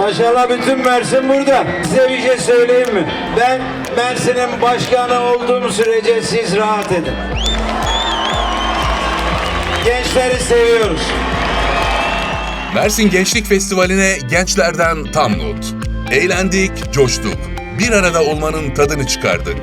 Maşallah bütün Mersin burada. Size bir şey söyleyeyim mi? Ben Mersin'in başkanı olduğum sürece siz rahat edin. Gençleri seviyoruz. Mersin Gençlik Festivali'ne gençlerden tam not. Eğlendik, coştuk. Bir arada olmanın tadını çıkardık.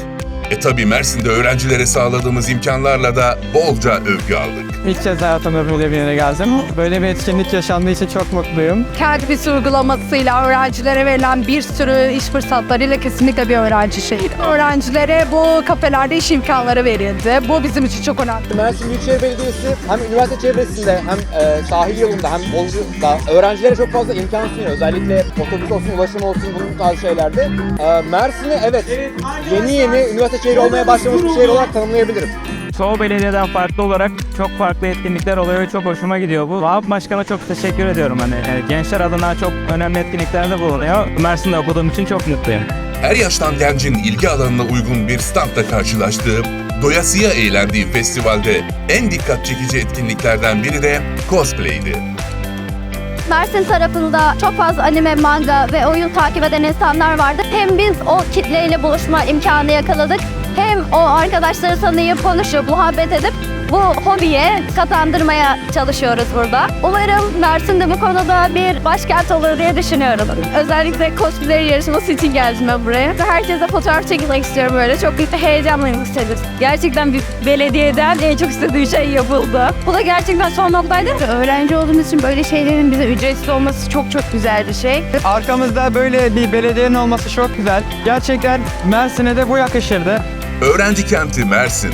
E tabi Mersin'de öğrencilere sağladığımız imkanlarla da bolca övgü aldık. İlk kez hayatımda böyle bir yere geldim. Böyle bir etkinlik yaşandığı için çok mutluyum. Kendi uygulamasıyla öğrencilere verilen bir sürü iş fırsatlarıyla kesinlikle bir öğrenci şehir. Öğrencilere bu kafelerde iş imkanları verildi. Bu bizim için çok önemli. Mersin Büyükşehir Belediyesi hem üniversite çevresinde hem e, sahil yolunda hem Bolu'da öğrencilere çok fazla imkan sunuyor. Özellikle otobüs olsun, ulaşım olsun bunun tarz şeylerde. E, Mersin'i evet yeni yeni üniversite şehri olmaya başlamış bir şehir olarak tanımlayabilirim. Çoğu belediyeden farklı olarak çok farklı etkinlikler oluyor ve çok hoşuma gidiyor bu. Vahap Başkan'a çok teşekkür ediyorum. Hani e, gençler adına çok önemli etkinliklerde bulunuyor. Mersin'de okuduğum için çok mutluyum. Her yaştan gencin ilgi alanına uygun bir standla karşılaştığı, doyasıya eğlendiği festivalde en dikkat çekici etkinliklerden biri de cosplay'di. Mersin tarafında çok fazla anime, manga ve oyun takip eden insanlar vardı. Hem biz o kitleyle buluşma imkanı yakaladık. Hem o arkadaşları tanıyıp, konuşup, muhabbet edip bu hobiye kazandırmaya çalışıyoruz burada. Umarım Mersin de bu konuda bir başkent olur diye düşünüyorum. Özellikle cosplay yarışması için geldim ben buraya. Herkese fotoğraf çekilmek istiyorum böyle. Çok büyük bir heyecanlıyım istedim. Gerçekten bir belediyeden en çok istediğim şey yapıldı. Bu da gerçekten son noktaydı. Öğrenci olduğumuz için böyle şeylerin bize ücretsiz olması çok çok güzel bir şey. Arkamızda böyle bir belediyenin olması çok güzel. Gerçekten Mersin'e de bu yakışırdı. Öğrenci kenti Mersin.